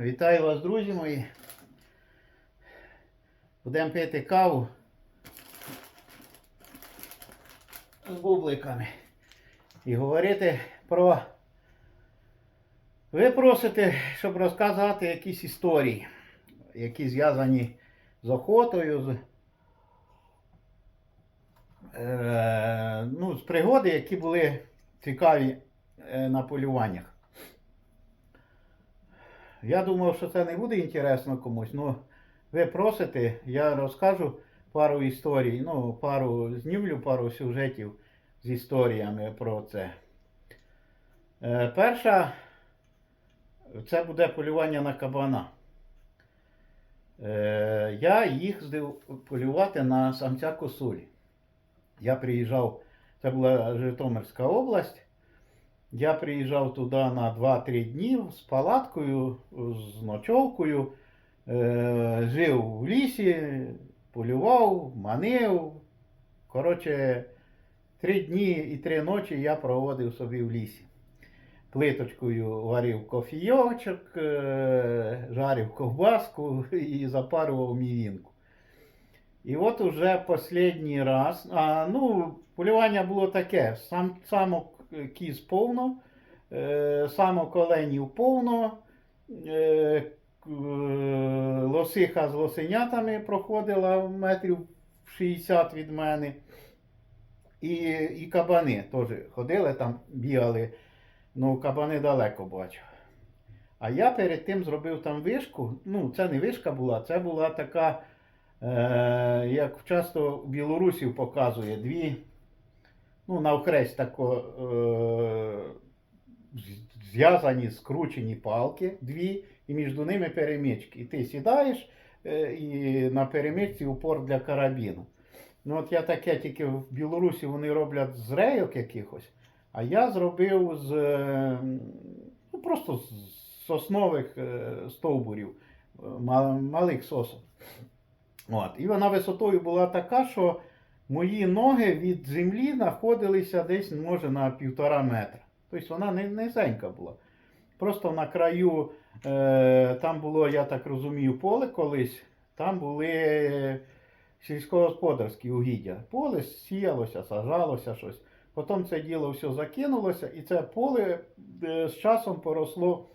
Вітаю вас, друзі мої. Будемо пити каву з бубликами і говорити про. Ви просите, щоб розказати якісь історії, які зв'язані з охотою, з, е, ну, з пригоди, які були цікаві е, на полюваннях. Я думав, що це не буде інтересно комусь. Ну, ви просите, я розкажу пару історій, ну, пару знімлю пару сюжетів з історіями про це. Е, перша, це буде полювання на кабана. Е, я їздив полювати на самця косулі. Я приїжджав, це була Житомирська область. Я приїжджав туди на 2-3 дні з палаткою, з ночовкою, е, жив в лісі, полював, манив. Коротше, три дні і три ночі я проводив собі в лісі. Плиточкою варив кофійочок, е, жарив ковбаску і запарував мівінку. І от уже останній раз, а, ну, полювання було таке, сам, самок кіз повно, е, самок повно, е, е, лосиха з лосенятами проходила метрів 60 від мене. І, і кабани теж ходили там, бігали. Ну, кабани далеко бачив. А я перед тим зробив там вишку. Ну, це не вишка була, це була така, е, як часто в білорусів показує, дві, ну, навхрест тако е, зв'язані, скручені палки, дві, і між ними перемички. І ти сідаєш, е, і на перемичці упор для карабіну. Ну, от я таке тільки в Білорусі вони роблять з рейок якихось. А я зробив з е, ну, просто з соснових е, стовбурів, е, малих сосок. От. І вона висотою була така, що мої ноги від землі знаходилися десь, може, на півтора метра. Тобто вона низенька була. Просто на краю, е, там було, я так розумію, поле колись, там були сільськогосподарські угіддя. Поле сіялося, сажалося щось. Потім це діло все закинулося, і це поле е, з часом поросло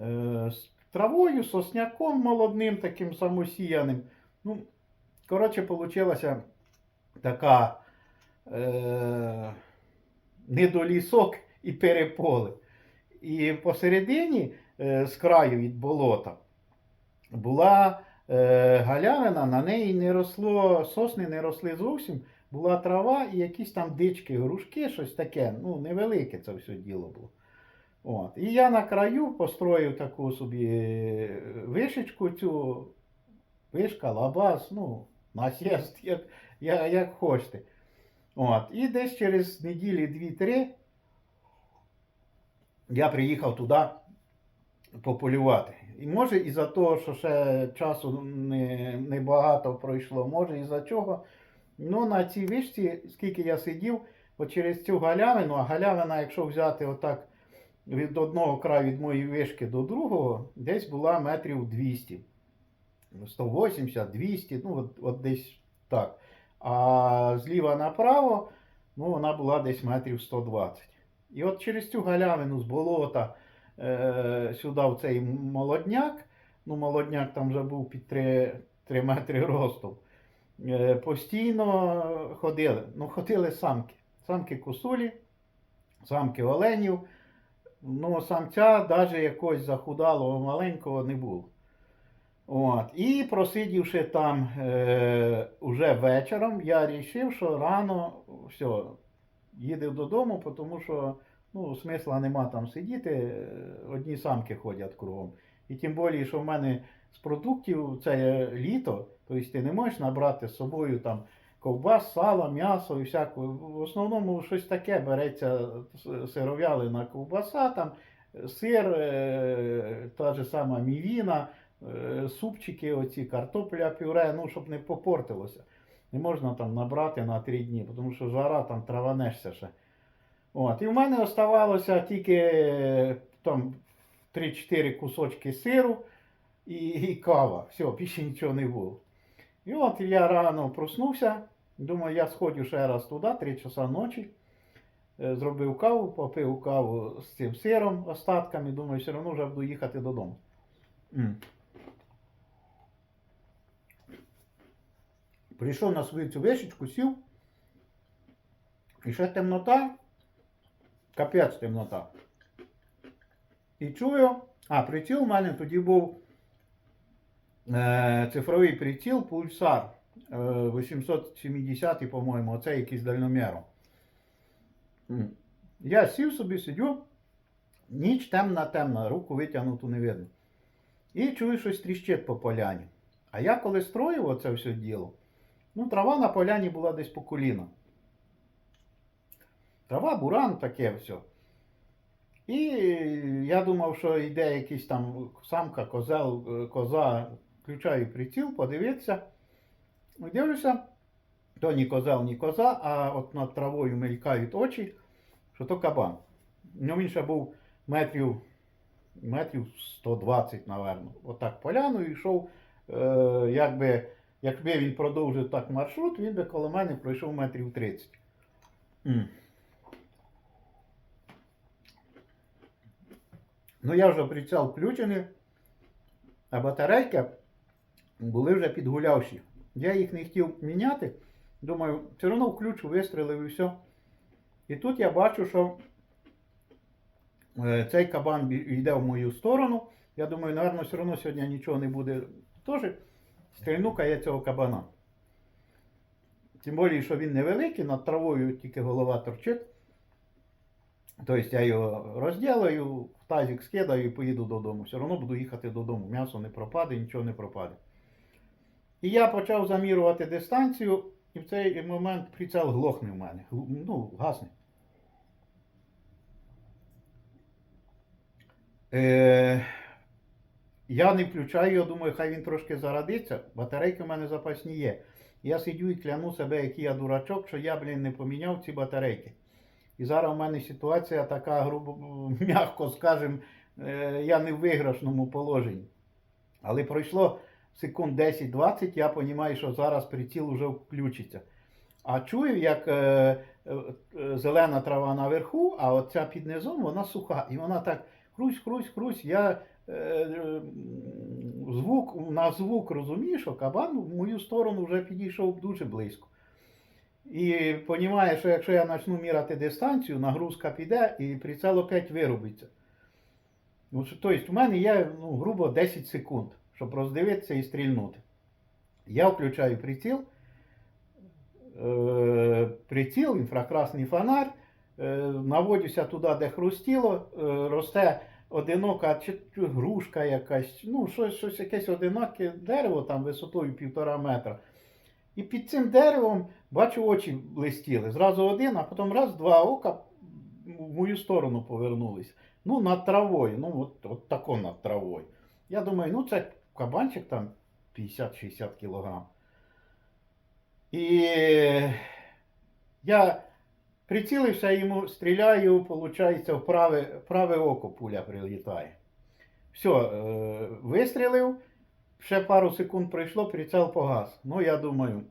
е, з травою, сосняком молодним, таким самосіяним. Ну, коротше, вийшла така е, недолісок і переполе. І посередині, е, з краю від болота, була е, галявина, на неї не росло, сосни не росли зовсім була трава і якісь там дички, грушки, щось таке. Ну, невелике це все діло було. От. І я на краю построїв таку собі е, вишечку, цю вишка, лабаз, ну, насіст, як, як, як хочете. От. І десь через неділі дві-три я приїхав туди пополювати. І може із-за того, що ще часу не, не пройшло, може із-за чого. Ну, на цій вишці, скільки я сидів, от через цю галявину, а галявина, якщо взяти отак від одного краю від моєї вишки до другого, десь була метрів 200. 180, 200, ну от, от десь так. А зліва направо, ну, вона була десь метрів 120. І от через цю галявину з болота е, сюди в цей молодняк, ну молодняк там вже був під 3, 3 метри ростом. Е, постійно ходили. Ну, ходили самки. Самки косулі, самки оленів. Ну, самця навіть якогось захудалого маленького не було. От. І просидівши там е, уже вечором, я вирішив, що рано все, їдемо додому, тому що ну, смисла нема там сидіти, е, одні самки ходять кругом. І тим більше, що в мене з продуктів це літо, тобто ти не можеш набрати з собою там ковбас, сало, м'ясо і всяку. В основному щось таке береться с- сиров'ялина ковбаса, там сир, е, та ж сама мівіна, супчики, оці, картопля, пюре, ну, щоб не попортилося. Не можна там набрати на три дні, тому що жара там траванешся ще. От. І в мене оставалося тільки е, там 3-4 кусочки сиру і, і кава. Все, більше нічого не було. І от я рано проснувся. Думаю, я сходжу ще раз туди, 3 часа ночі. Е, Зробив каву, попив каву з цим сиром, остатками. Думаю, все одно вже буду їхати додому. Прийшов на свою цю вишечку, сів. І ще темнота. Капець темнота. І чую, а приціл у мене тоді був е, цифровий приціл пульсар е, 870, по-моєму, оце якийсь дальноміром. Я сів собі, сидю, ніч темна, темна, руку витягнуту не видно. І чую, щось тріщить по поляні. А я коли строїв оце все діло, ну, трава на поляні була десь по коліна. Трава, буран, таке все. І я думав, що йде якийсь там самка, козел, е, коза, включаю приціл, подивитися. І Дивлюся, то ні козел, ні коза, а от над травою мелькають очі, що то кабан. Ну, він ще був метрів, метрів 120, напевно. Отак поляною йшов, е, якби, якби він продовжив так маршрут, він би коло мене пройшов метрів 30. М. Ну, я вже приціл включений, а батарейки були вже підгулявші. Я їх не хотів міняти. Думаю, все одно включу, вистрілив і все. І тут я бачу, що е, цей кабан йде в мою сторону. Я думаю, напевно, все одно сьогодні нічого не буде. Тож стрільну-ка я цього кабана. Тим більше, що він невеликий, над травою тільки голова торчить. Тобто я його розділаю, в тазик скидаю і поїду додому. Все одно буду їхати додому. М'ясо не пропаде, нічого не пропаде. І я почав замірювати дистанцію, і в цей момент прицел глохне в мене. Ну, гасне. Е, я не включаю його, думаю, хай він трошки зарадиться. Батарейки в мене запасні є. Я сидю і кляну себе, який я дурачок, що я, блін, не поміняв ці батарейки. І зараз у мене ситуація така, грубо, м'яко скажем, е, я не в виграшному положенні. Але пройшло секунд 10-20, я розумію, що зараз приціл вже включиться. А чую, як е, е, е, зелена трава наверху, а оця під низом вона суха. І вона так хрусь, хрусь, хрусь. Я звук, на звук розумію, що кабан в мою сторону вже підійшов дуже близько. І розумію, що якщо я почну міряти дистанцію, нагрузка піде і прицел опять виробиться. Ну, Тобто, у мене є, ну, грубо 10 секунд, щоб роздивитися і стрільнути. Я включаю приціл, е, приціл, інфракрасний фонар, е, наводюся туди, де хрустіло, е, росте одинока грушка якась, ну, щось, щось якесь одиноке дерево там висотою півтора метра. І під цим деревом бачу очі блистіли. Зразу один, а потім раз, два ока в мою сторону повернулись. Ну, над травою, ну от, от тако над травою. Я думаю, ну це кабанчик там 50-60 кілограм. І я прицілився йому, стріляю, виходить, в праве, праве око пуля прилітає. Все, вистрілив, ще пару секунд пройшло, прицел погас. Ну, я думаю,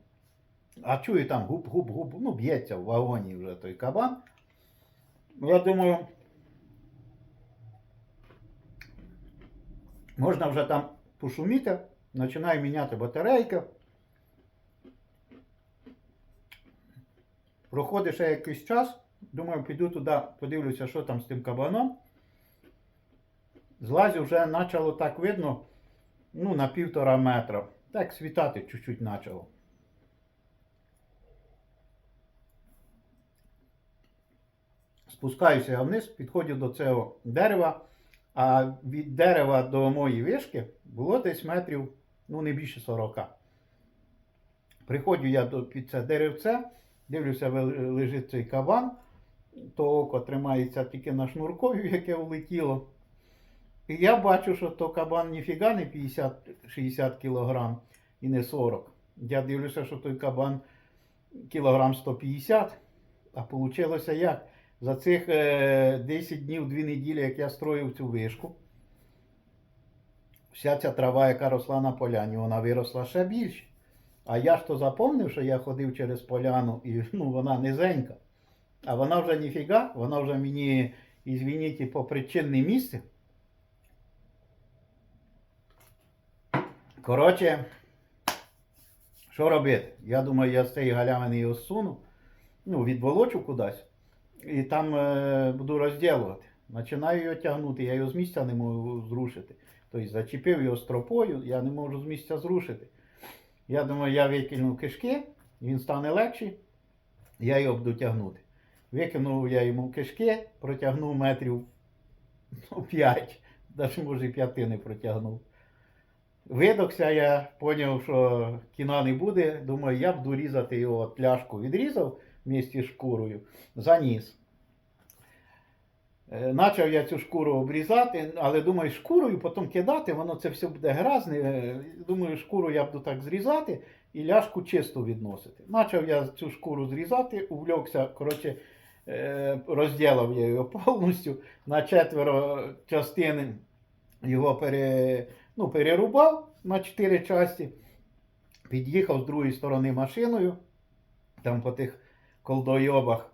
а чую там губ-губ-губ, ну, б'ється в вагоні вже той кабан. Я думаю, можна вже там пошуміти, починаю міняти батарейки. Проходить ще якийсь час, думаю, піду туди, подивлюся, що там з тим кабаном. Злазю вже почало так видно, ну, на півтора метра. Так світати чуть-чуть почало. Спускаюся я вниз, підходжу до цього дерева, а від дерева до моєї вишки було десь метрів, ну не більше 40. Приходжу я до, під це деревце, дивлюся, лежить цей кабан, то око тримається тільки на шнуркові, яке влетіло. І я бачу, що то кабан ніфіга не 50-60 кілограм і не 40. Я дивлюся, що той кабан кілограм 150. А вийшло як? За цих е, 10 днів, 2 неділі, як я строїв цю вишку, вся ця трава, яка росла на поляні, вона виросла ще більше. А я ж то запомнив, що я ходив через поляну, і ну, вона низенька. А вона вже ніфіга, вона вже мені, ізвініть, по причинне місце. Коротше, що робити? Я думаю, я з цієї галявини його зсуну, ну, відволочу кудись, і там е, буду розділувати. Починаю його тягнути, я його з місця не можу зрушити. Тобто зачепив його стропою, я не можу з місця зрушити. Я думаю, я викинув кишки, він стане легший, я його буду тягнути. Викинув я йому кишки, протягнув метрів ну, 5, навіть може 5 не протягнув. Видохся, я зрозумів, що кіна не буде. Думаю, я буду різати його пляшку. Відрізав з шкурою, заніс. Е, Начав я цю шкуру обрізати, але думаю, шкурою потім кидати, воно це все буде грязне. Е, Думаю, шкуру я буду так зрізати і ляшку чисто відносити. Начав я цю шкуру зрізати, увлекся, коротше, е, розділив я його повністю на четверо частин його пере, ну, перерубав на чотири часті, під'їхав з другої сторони машиною, там по тих колдойобах,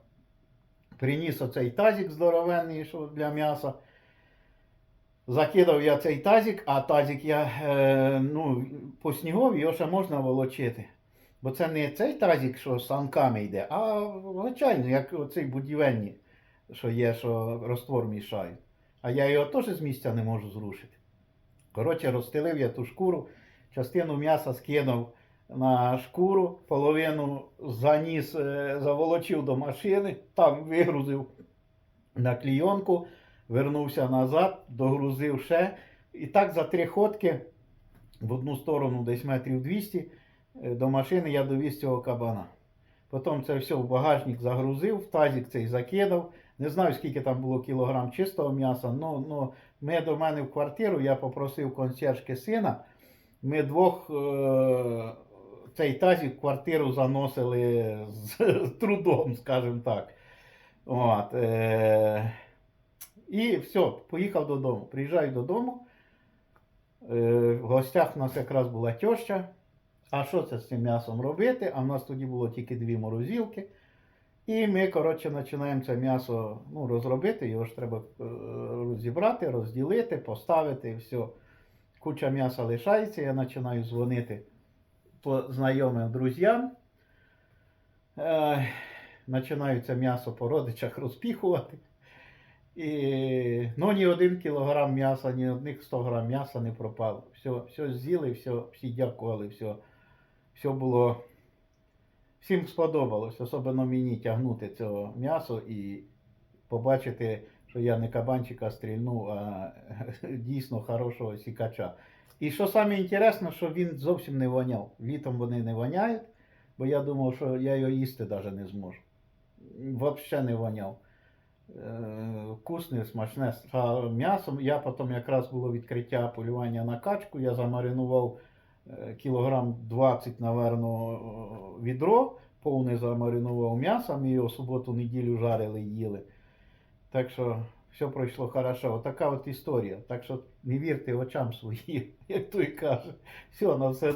приніс оцей тазик здоровенний що для м'яса. Закидав я цей тазик, а тазик я е, ну, по снігові його ще можна волочити. Бо це не цей тазик, що з санками йде, а звичайно, як оцей будівельні, що є, що роствор мішають. А я його теж з місця не можу зрушити. Коротше, розстелив я ту шкуру, частину м'яса скинув на шкуру, половину заніс, е, заволочив до машини, там вигрузив на клійонку, вернувся назад, догрузив ще. І так за три ходки в одну сторону десь метрів 200 е, до машини я довіз цього кабана. Потім це все в багажник загрузив, в тазик цей закидав. Не знаю, скільки там було кілограм чистого м'яса, але ну, ми до мене в квартиру, я попросив консьержки сина. Ми двох е, цей тазик в квартиру заносили з, трудом, скажімо так. От, е, і все, поїхав додому. Приїжджаю додому. Е, в гостях у нас якраз була тьоща. А що це з цим м'ясом робити? А в нас тоді було тільки дві морозилки. І ми, коротше, починаємо це м'ясо ну, розробити, його ж треба е, розібрати, розділити, поставити і все. Куча м'яса лишається, я починаю дзвонити по знайомим друзям. Е, м'ясо по родичах розпіхувати. І, ну, ні один кілограм м'яса, ні одних 100 грам м'яса не пропало. Все, все з'їли, все, всі дякували, все, все було. Всім сподобалось, особливо мені тягнути цього м'ясо і побачити, що я не кабанчика стрільну, а дійсно хорошого сікача. І що саме інтересно, що він зовсім не воняв. Літом вони не воняють, бо я думав, що я його їсти навіть не зможу. Взагалі не воняв. Е, Вкусне, смачне м'ясо. Я потім якраз було відкриття полювання на качку, я замаринував е, кілограм 20, наверно, відро, повне замаринував м'ясо, ми його суботу-неділю жарили і їли. Так що все пройшло хорошо. Отака от історія. Так що не вірте очам своїм, як той каже. Все, на все добре.